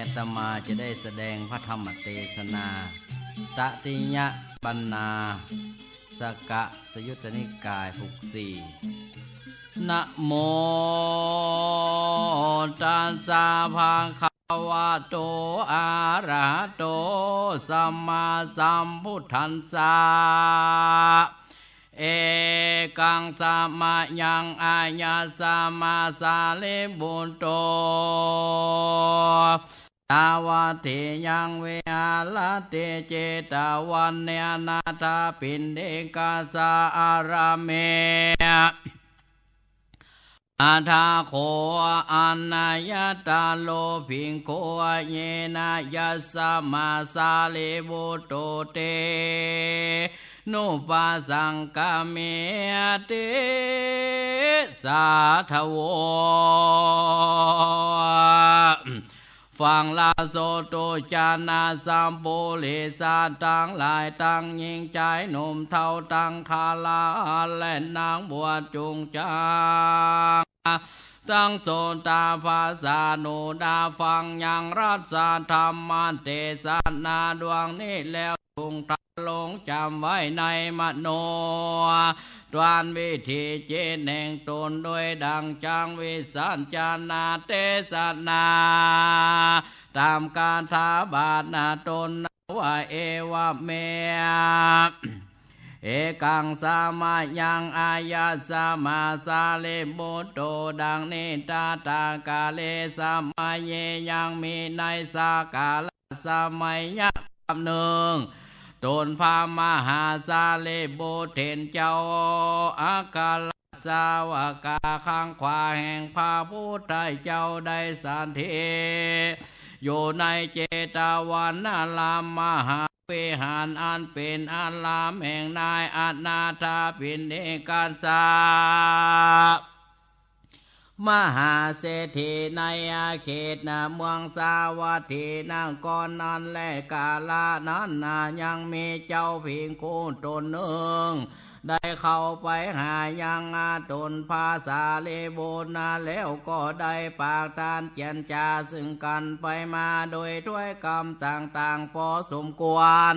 อาตมาจะได้แสดงพระธรรมเทศนาสติยะปันนาสกะสยุตนิกายภุกสี่นะโมตัสสะภะคะวะโตอะระโตสัมมาสัมพุทธัสสะ เอกังสามายังอาญาสามาสาเลบุตโตตาวาเทยังเวาลาเตเจตาวันเนนาทาปินเดกาสาอาราเมอาทาโคอันนายตาโลพิงโคเยนายัสมาสาเลบุโตเต นุปัสสังกเมเตสาทโวฟังลาโซโตจานาสัมโปเลสาตังหลายตังยิงใจหนุ่มเท่าตังคาลาและนางบัวจุงจางสังโซตาภาษาโนดาฟังยังรัศธรรมเทศนาดวงนี้แล้ว ทุงตาลงจำไว้ในมโนตวนวิธีเจนแห่งตนโดยดังจังวิสัญจานาเทศนาตามการทาบาทนาตนว่าเอวะเมเอกังสามายังอายาสามาสาเลบุตโตดังนิตาตากาเลสามาเยยังมีในสากาลสมัยยะคำหนึ่ง ตนพามหาสาเลโบเทนเจ้าอากาลสาวกาข้างขวาแห่งพระพุทธเจ้าได้สันเทอยู่ในเจตวันนาลามมหาวิหารอันเป็นอารามแห่งนายอนาถาปินเอกาสา มหาเศรษฐีในอาเขตนาเมืองสาวัตถีนางกรนั้นและกาลานั้นนายังมีเจ้าพิงคูตนหนึ่งได้เข้าไปหายังอาตนภาษาเลโบนาแล้วก็ได้ปากทานเจียนจาซึ่งกันไปมาโดยถ้วยกรรมต่างๆพอสมควร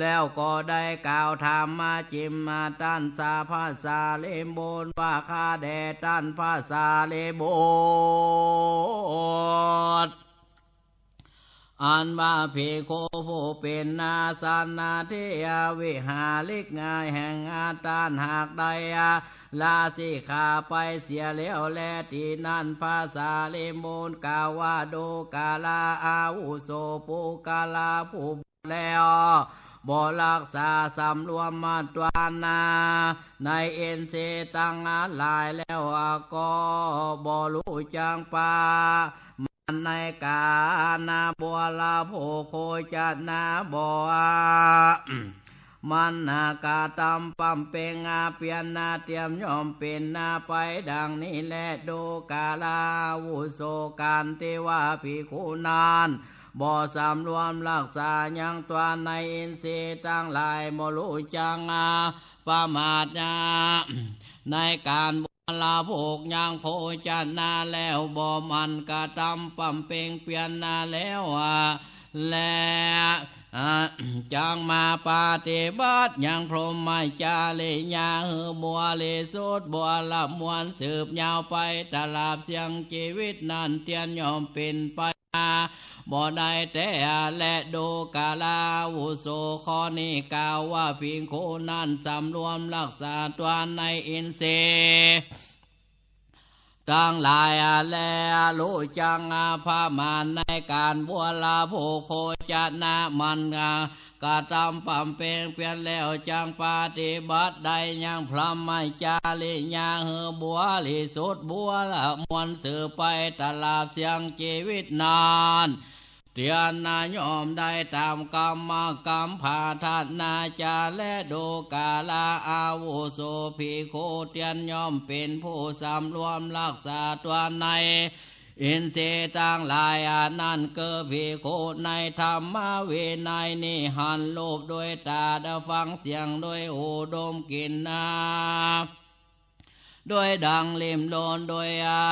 แล้วก็ได้กล่าวธรรมมาจิมมาตันสาภาษาเลโบนว่าข้าแดตันภาษาเลโบนอันว่าภิกขุผู้เป็นนาสานาเทยวิหาลิกงายแห่งอาตานหากใดาลาสิขาไปเสียแล้วแลที่นั่นภาษาเลมูลกาวาโดกาลาอาวุโสปุกาลาผู้แล้ว บ่รักษาสำรวมมาตวานา ในเอ็นเซตังอาลายแล้วก็บ่รู้จังปามันในกานาบัวลาโพโคจัดนาบัวมันนากาตำปัมเปงอาเปียนนาเตรียมยอมเป็นนาไปดังนี้และดูกาลาวุโสการเทวาภิกขุนาน บ่สำรวมรักษายังตัวในอินทรีย์ตั้งหลายมรู้จังอาประมาทนาในการลาโภกยังโพจันนาแล้วบ่มันกระตำปั๊มเปงเปลี่ยนนาแล้วอะและจังมาปาฏิบัติยังพรหมไม่จาเลยยาเฮือบัวเลยสุดบัวละมวนสืบยาวไปตลาบเสียงชีวิตนั้นเตียนยอมเป็นไป บ่ได้แต่และดูกาลาวุโสขอนี้กล่าวว่าพิงโคนั้นสำรวมรักษาตัวในอินเส ตั้งหลายอาแลรู้จังอาพามานในการบัวลาโภโคจะนามันงากาตำปั่มเปงเปลี่ยนแล้วจังปฏิบัติได้ยังพรหมไม่จาริยาเฮือบัวลิสุดบัวละมวนสือไปตลาดเสียงชีวิตนาน เตียนนายอมได้ตามกรรมกรรมผาทัดนาจาและดูกาลาอาวุโสภิกขุเตียนยอมเป็นผู้สำรวมรักษาตัวในอินทรีย์ต่างหลายอานันเกิดภิกขุในธรรมเวในยนิหันโลบด้วยตาดฟังเสียงด้วยหูดมกินนา โดยดังลิมโลนโดยอา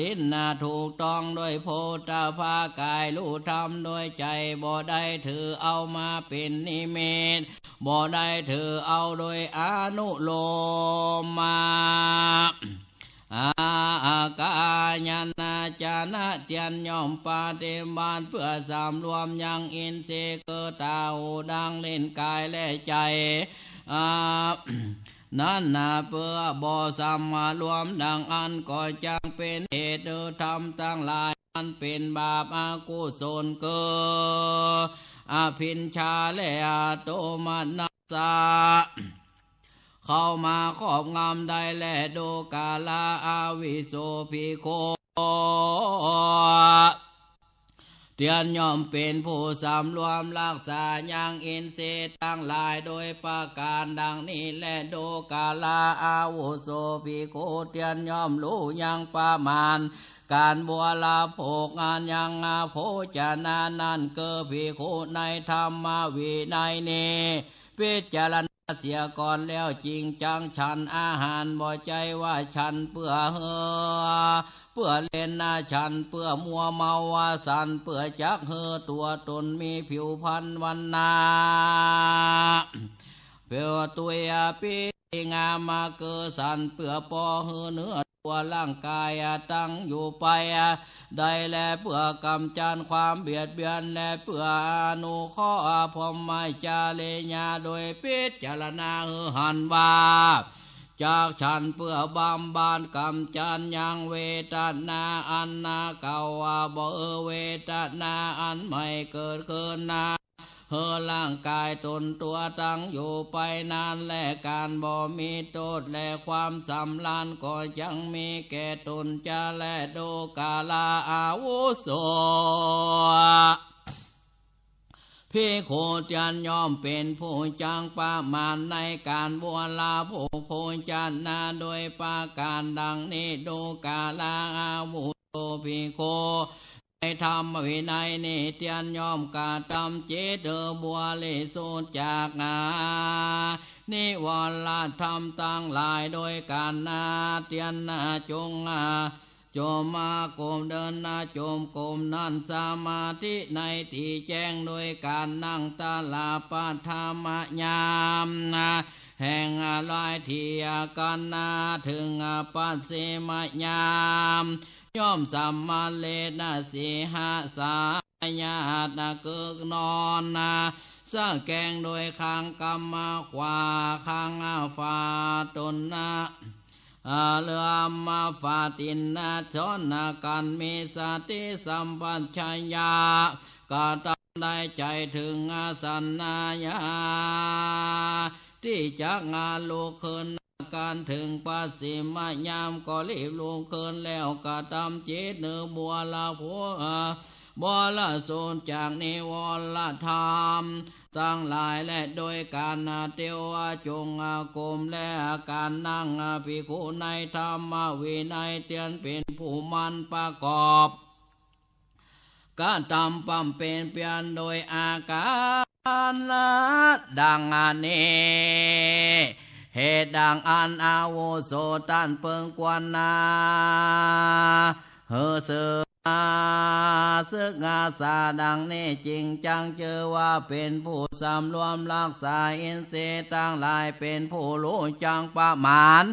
ลิ้นนาถูกต้องโดยโพธาภากายรู้ธรรมโดยใจบ่ได้ถือเอามาเป็นนิมิตบ่ได้ถือเอาโดยอนุโลมมาอาอากายนาจานะเตียนย่อมปาเตบานเพื่อสามรวมยังอินเสเกตาหูดังเล่นกายและใจอ่า นั่นนาเพื่อบ่สัมมารวมดังอันก็จังเป็นเหตุทำตั้งหลายอันเป็นบาปอากุศลเกิดอาพินชาและอาโตมานัสสาเข้ามาครอบงำได้และดูกาลาอาวิโสภิโค เตียนย่อมเป็นผู้สำรวมรักษายังอินทรีย์ทั้งหลายโดยประการดังนี้และดูกาลาอาวุโสภิโคเตียนย่อมรู้ยังประมาณการบัวลาโภกงานยังอาโภจนานันเกอภิโคในธรรมวินัยเนพิจารณาเสียก่อนแล้วจริงจังฉันอาหารบ่ใจว่าฉันเพื่อเฮอ เพื่อเล่นนาฉันเพื่อมัวเมาวาสันเพื่อจักเฮอตัวตนมีผิวพันวันนาเพื่อตัวยาปีงามมาเกิดสันเพื่อปอเฮอเนื้อตัวร่างกายตั้งอยู่ไปได้แลเพื่อกำจัดความเบียดเบียนและเพื่ออนุข้อพรหมจาเลญาโดยพิจารณาหือหันว่า จากฉันเพื่อบำบานกำจัดยังเวทนาอันนาเก่าว่าบ่เออเวทนาอันใหม่เกิดขึ้นนาเฮอร่างกายตนตัวตั้งอยู่ไปนานและการบ่มีโทษและความสำลานก็ยังมีแก่ตนจะและดูกาลาอาวุโส พี่โคจันยอมเป็นผู้จังประมาณในการบัวลาผู้โคจันนาโดยประการดังนี้ดูกาลาอาวุโสพี่โคในธรรมวินัยนิเตียนยอมกาตำเจเดอบัวเลสุจากนานิวรลธรรมตั้งหลายโดยการนาเตียนนาจงอา จมมากรมเดินนาจมกรมนั่นสมาธิในที่แจ้งโดยการนั่งตาลาปาธรรมยามนาแห่งอะไรที่กันนาถึงปัสสิมยามย่อมสัมมาเลนะสีหาสายานาเกิกนอนนาสร้างแกงโดยคางกรรมขวาคางฟาตนนา อาเลือมาฟาตินนาชนนากันมีสติสัมปัญญากาตได้ใจถึงอาสันนายา ที่จักงานลูกคืนการถึงปัสสิมยามก็รีบลงเคินแล้วกะทำจิตเนื้อบัวละผัวบัวละโซนจากนิวรละธรรม ตั้งหลายและโดยการนาเตียวจงอากรมและการนั่งภิกขุในธรรมวินัยเตียนเป็นผู้มันประกอบกาทำปั๊มเป็นเปลี่ยนโดยอาการดังอันนี้เหตุดังอันอาวุโสตันเปิงกวนนาเฮเสือ ซึกอาสาดังนี้จริงจังเจอว่าเป็นผู้สำรวมรักษาอินทรีย์ตั้งหลายเป็นผู้รู้จังประมาณ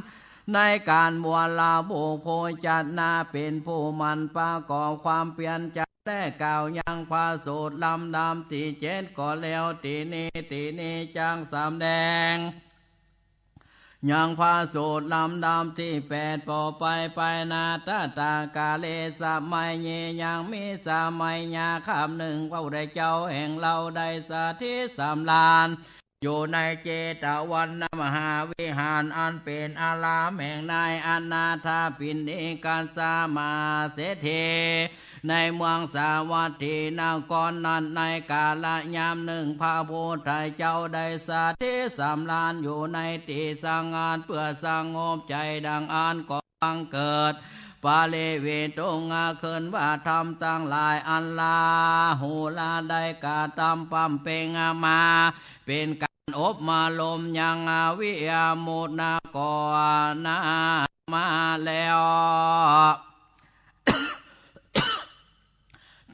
ในการบวชลาบุโพจัดนาเป็นผู้มันประกอบความเปลี่ยนใจแต่กล่าวยังพาสูตรลำดำที่เจ็ดก็แล้วตีนี้ตีนี้จังสำแดง ยังพาสูตรลำดำที่แปดปอไปไปนาตาตากาเลสมัยเยยังมีสมัยยาคำหนึ่งพระได้เจ้าแห่งเราได้สาธิสำลาน อยู่ในเจตวันนมหาวิหารอันเป็นอารามแห่งนายอนาถาปินเอการสามาเสเทในเมืองสาวัตถีนากรนั้นในกาลยามหนึ่งพระพุทธเจ้าได้สาธิสำลานอยู่ในตีสังงานเพื่อสงบใจดังอ่านก่อนเกิดปาเลเวตงอาเคินว่าทำตั้งหลายอันลาหูลาได้กาตำปัมเปงามา เป็นก อบมาลมยังอาวิยามุนากอนามาแล้ว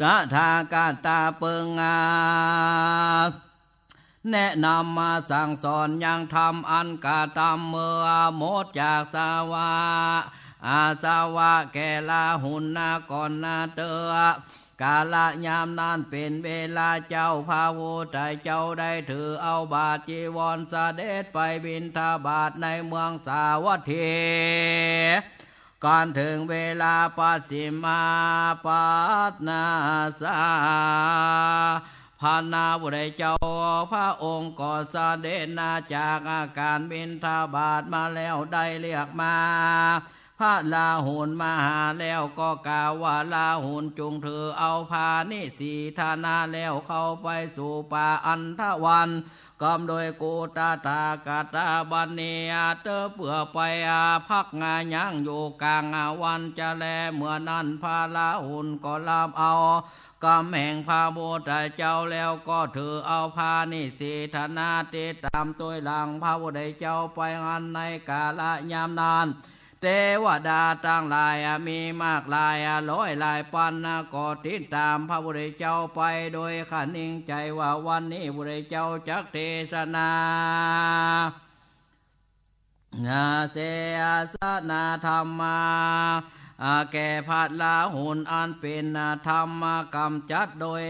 ตถากาตาเปิงอาแนะนำมาสั่งสอนยังทำอันกาตามเมื่อหมดจากสาวาอาสาวะแกลาหุนนาก่อนนาเตอ กาละยามนั้นเป็นเวลาเจ้าพาวุไตเจ้าได้ถือเอาบาทจีวรเสด็จไปบินทบาทในเมืองสาวัตถีก่อนถึงเวลาปัสิมาปัตนาสาพานาบุตรเจ้าพระองค์ก็เสด็จนาจากอาการบินทบาทมาแล้วได้เรียกมา พระลาหุนมาหาแล้วก็กล่าวว่าลาหุนจุงเธอเอาพานิสีธานาแล้วเข้าไปสู่ป่าอันทวันกอมโดยกูตาตากาตาบันเนียเตอเปื่อไปอาพักงายังอยู่กลางวันจะแลเมื่อนั้นพาลาหุนก็ลามเอากำแห่งพาโบตเจ้าแล้วก็ถือเอาพานิสีธนาติตามตัวหลังพระบุตรเจ้าไปงานในกาละยามนาน เทวดาตั้งหลายมีมากหลายร้อยหลายปันก็ติดตามพระบุตรเจ้าไปโดยขันิ่งใจว่าวันนี้บุตรเจ้าจักเทศนานาเสสนาธรรมาแก่พัดลาหุนอันเป็นธรรมกรรมจัดโดย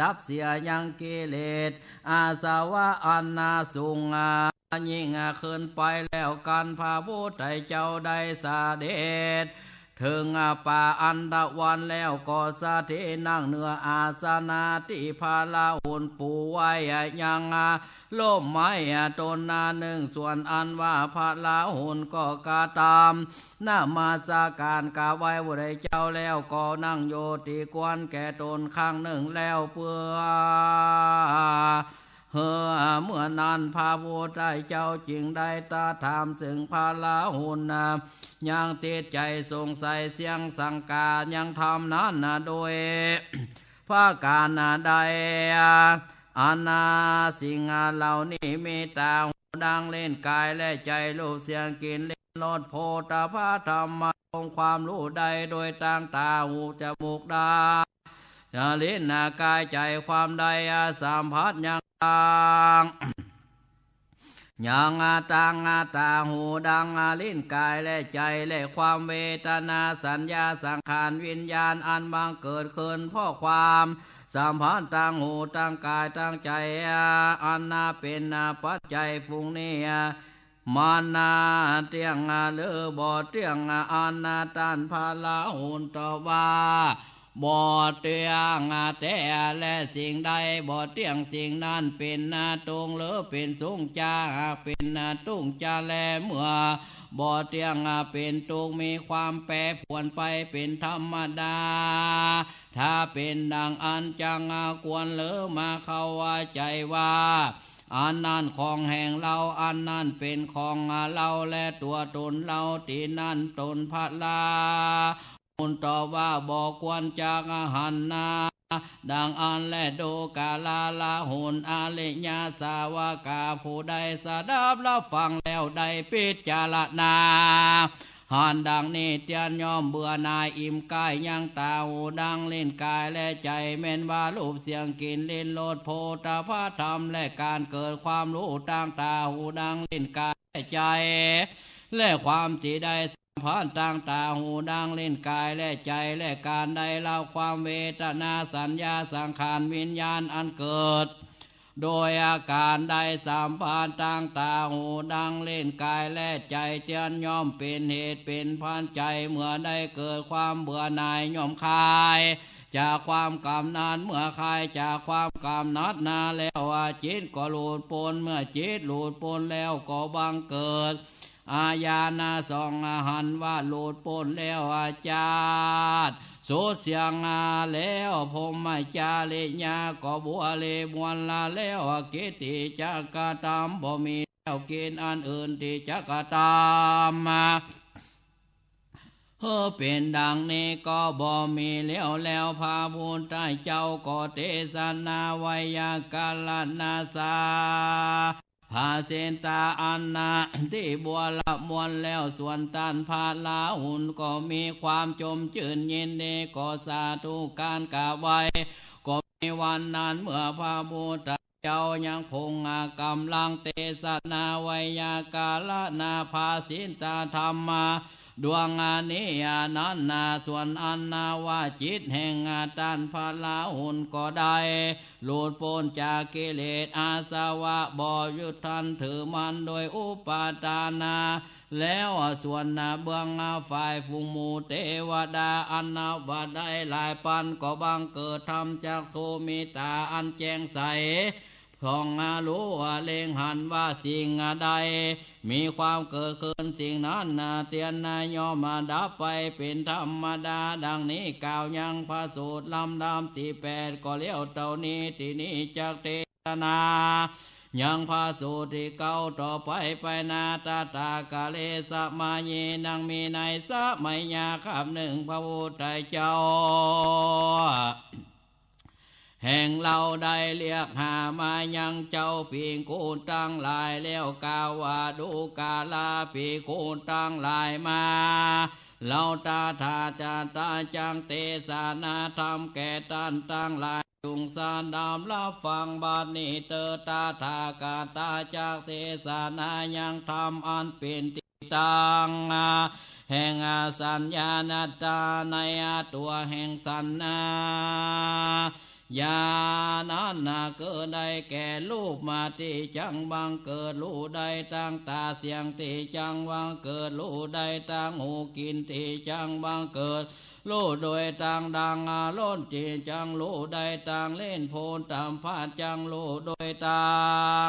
ดับเสียยังกิเลสอาสวะอันนาสุงา ยิ่งขึ้นไปแล้วกันพาพุทธเจ้าได้สาเดชถึงป่าอันดาวันแล้วก็สาธินั่งเนื้ออาสนาติพาลาหุนปูไว้ยังโลมไม้ตนนาหนึ่งส่วนอันว่าพระลาหุนก็กาตามนามาสาการกาไว้บุไดเจ้าแล้วก็นั่งโยติกวนแก่ตนข้างหนึ่งแล้วเพื่อ เฮอเมื่อนั้นพาโวได้เจ้าจริงได้ตาถามสึงพาลาหุนนายังติดใจสงสัยเสียงสังกายังทำนั้นนะโดยพระการใดอานาสิ่งเหล่านี้มีตาหูดังเล่นกายและใจรูปเสียงกินเล่นลดโพธาพาธรรมองความรู้ใดโดยต่างตาหูจมูกดาล่นนากายใจความใดสัมผัสยังต่างยังอาตังอาตาหูดังอาลิ้นกายและใจและความเวทนาสัญญาสังขารวิญญาณอันบังเกิดขึ้นเพราะความสัมพันธ์ต่างหูต่างกายต่างใจอันนาเป็นปัจจัยฟุงเนี้มานาเตียงอาเลือบอเตียงอันนาตันพาลาหุนตว่า บ่เตียงแต่และสิ่งใดบ่เตียงสิ่งนั้นเป็นนาตุงหรือเป็นสุงจาเป็นนาตุงจาแลเมื่อบ่เตียงเป็นตุงมีความแปรผวนไปเป็นธรรมดา ถ้าเป็นดังอันจังควรหลือมาเข้าว่าใจว่าอันนั้นของแห่งเราอันนั้นเป็นของเราและตัวตนเราตีนั่นตนพระลา อุนตอบว่าบอกควรจากหันนาดังอันและดูกาลาลาหุนอาเลญาสาวกาผู้ใดสดับรับฟังแล้วได้พิจารณาหันดังนี้เตียนยอมเบื่อนายอิ่มกายยังตาหูดังเล่นกายและใจเม่นว่ารูปเสียงกินเล่นโลดโพธาพาธรรมและการเกิดความรู้ต่างตาหูดังเล่นกายและใจ และความที่ได้ ผ่านต่างตาหูดังเล่นกายและใจและการใดเล่าความเวทนาสัญญาสังขารวิญญาณอันเกิด โดยอาการใดสามพานต่างตาหูดังเล่นกายและใจเตียนย่อมเป็นเหตุเป็นพันใจเมื่อได้เกิดความเบื่อหน่ายย่อมคายจากความกำนานเมื่อคายจากความกำนัดนาแล้วจิตก็หลุดปนเมื่อจิตหลุดปนแล้วก็บังเกิด อาญาณาสองอาหันว่าโลดปนแล้วอาจารย์สุดเสียงอาแล้วพมมาจาเลญาก็บัวเลมวนลาแล้วกิติจักตามบ่มีแล้วเกินอันอื่นที่จักตามมาเฮอเป็นดังนี้ก็บ่มีเลี้ยวแล้วพาบุญใต้เจ้าก็เทศนาวยากาลนาสา พาเสนตาอันนาที่บัวละมวลแล้วส่วนตันพาลาหุนก็มีความจมจืนเย็นเดก็สาธุการกาไว้ ก็มีวันนั้นเมื่อพระพุทธเจ้ายังคงกำลังเตสนาไวยากาลนาภาสินตาธรรมา ดวงอานิยานันนาส่วนอันนาวาจิตแห่งอาตันพาลาหุนก็ได้หลุดพ้นจากกิเลสอาสวะบ่ยุดทันถือมันโดยอุปาทานาแล้วส่วนนาเบื้องฝ่ายฟุงมูเทวดาอันนาบได้หลายปันก็บังเกิดทำจากโสมิตาอันแจ้งใส พองอารู้ว่าเลงหันว่าสิ่งใด มีความเกิดขึ้นสิ่งนั้นนาเตียนนายยอมมาดับไปเป็นธรรมดาดังนี้กล่าวยังพระสูตรลำดำที่แปดก็เลี้ยวเต่านี้ที่นี้จากเทศนายังพาสูตรที่เก้าต่อไปไปนาตาตากาเลสมาเยนังมีในสมัยยาคำหนึ่งพระพุทธเจ้า แห่งเราได้เรียกหามายังเจ้าปีงกูตั้งหลายแล้วกาวาดูกาลาปีกูตั้งหลายมาเราตาทาจาตาจังเตสานาธรรมแก่ตันตั้งหลายจุงสานดามละฟังบาดนี้เตอตาทากาตาจากเทสานายังทำอันเป็นติตังแห่งสัญญาณตาในตัวแห่งสันนา ยาณนนาเกิดได้แก่รูปมาติจังบังเกิดรูได้ตั้งตาเสียงติจังบังเกิดรูได้ตั้งหูกินติจังบังเกิดรูโดยตังดังอาล้นติจังรูได้ตังเล่นโพนตามพาดจังรูโดยตั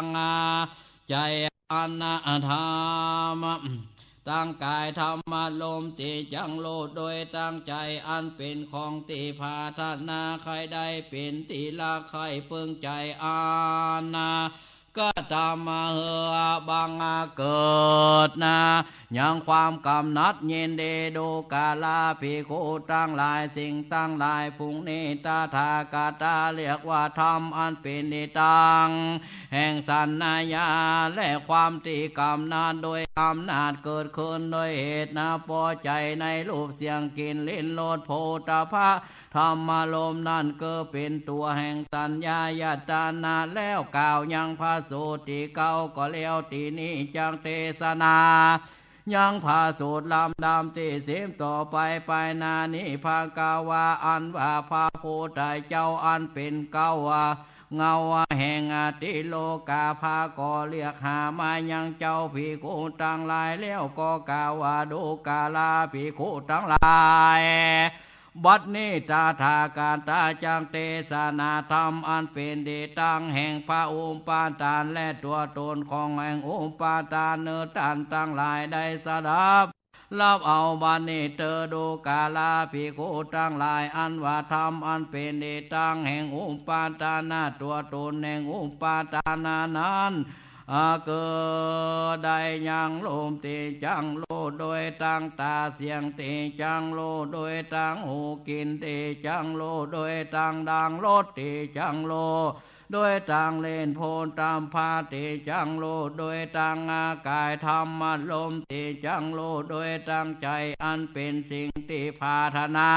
งอาใจอนนาธรรม ตั้งกายธรรมลมติจังโลดโดยตั้งใจอันเป็นของติพาทนาใครได้เป็นติละใครเพิ่งใจอานาก็ตามมาเหอบางอาเกิดนะยังความกำนัดเย็นเดดูกาลาภิกขุตั้งหลายสิ่งตั้งหลายฟุงนี้ตาทากาตาเรียกว่าธรรมอันเป็นนิตัง แห่งสันนายาและความตีกรรมนานโดยอำนาจเกิดขึ้นโดยเหตุนาพอใจในรูปเสียงกินลิ้นโลดโพธาภะธรรมารมณ์นั่นก็เป็นตัวแห่งสัญญายตานาแล้วกล่าวยังพระสูตรที่เก่าก็เลี้ยวตีนี้จังเทศนายังพาสูตรลำดำที่สิมต่อไปไปนานิพากาวาอันว่าพาโพธิเจ้าอันเป็นเก้าวา เงาแห่งอติโลกาพาก็เรียกหามายังเจ้าผีกูตังลายแล้วก็กาวาดูกาลาผีกูตังลายบัดนี้ตาทาการตาจังเตสนาธรรมอันเป็นเดตังแห่งพระอุปาทานและตัวตนของแห่งอุปาทานเนื้อตันตั้งหลายได้สดับ รับเอาบานนี้เตอดูกาลาภิกขุตั้งหลาย อันว่าธรรมอันเป็นเดตังแห่งอุปาทานาตัวตนแห่งอุปาทานานั้นอาเกิดได้ยังลมตีจังโลโดยตั้งตาเสียงตีจังโลโดยตั้งหูกินตีจังโลโดยตั้งดังรถตีจังโล โดยต่างเล่นโพนตามพาติจังโลโดยต่างอากายธรรมลมติจังโลโดยตั้งใจอันเป็นสิ่งที่พาธนา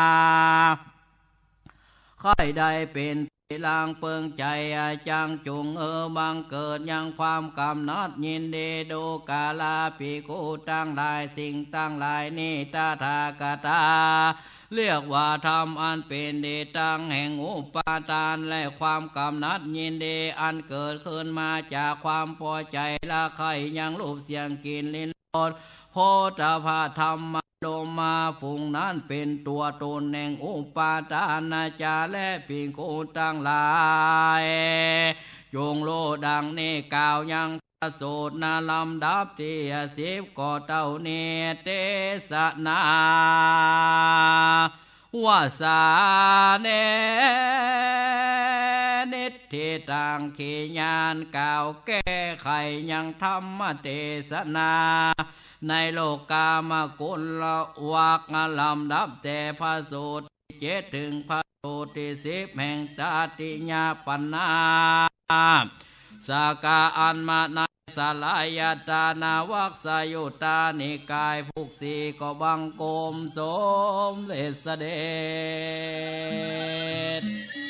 ค่อยได้เป็น ลางเปิงใจอาจังจุงเออบังเกิดยังความกำนัดยินดีดูกาลาปีกูตั้งหลายสิ่งตั้งหลายนี่ตาทากตา เรียกว่าธรรมอันเป็นเดตั้งแห่งอุปาทานและความกำนัดยินดีอันเกิดขึ้นมาจากความพอใจละใครยังรูปเสียงกินลิ้นรสโพธาภาธรรม โลมาฟุงนั้นเป็นตัวตนแห่งอุปาทานาจาและปิงกูตั้งหลายจงโลดังนี้กล่าวยังสูตรนาลำดับที่สิบก็เต้าเนเตสนาวาสาเน ทิตังขีญานกล่าวแก้ไขยังธรรมเทศนา ในโลกกามกุลละวักลำดับแต่พระสูตรเจ็ดถึงพระสูตรที่สิบแห่งตาติญาปนาสากาอันมาในสสลายตานาวักสยุตานิกายภูกสีก็บังกมสมเลสเดช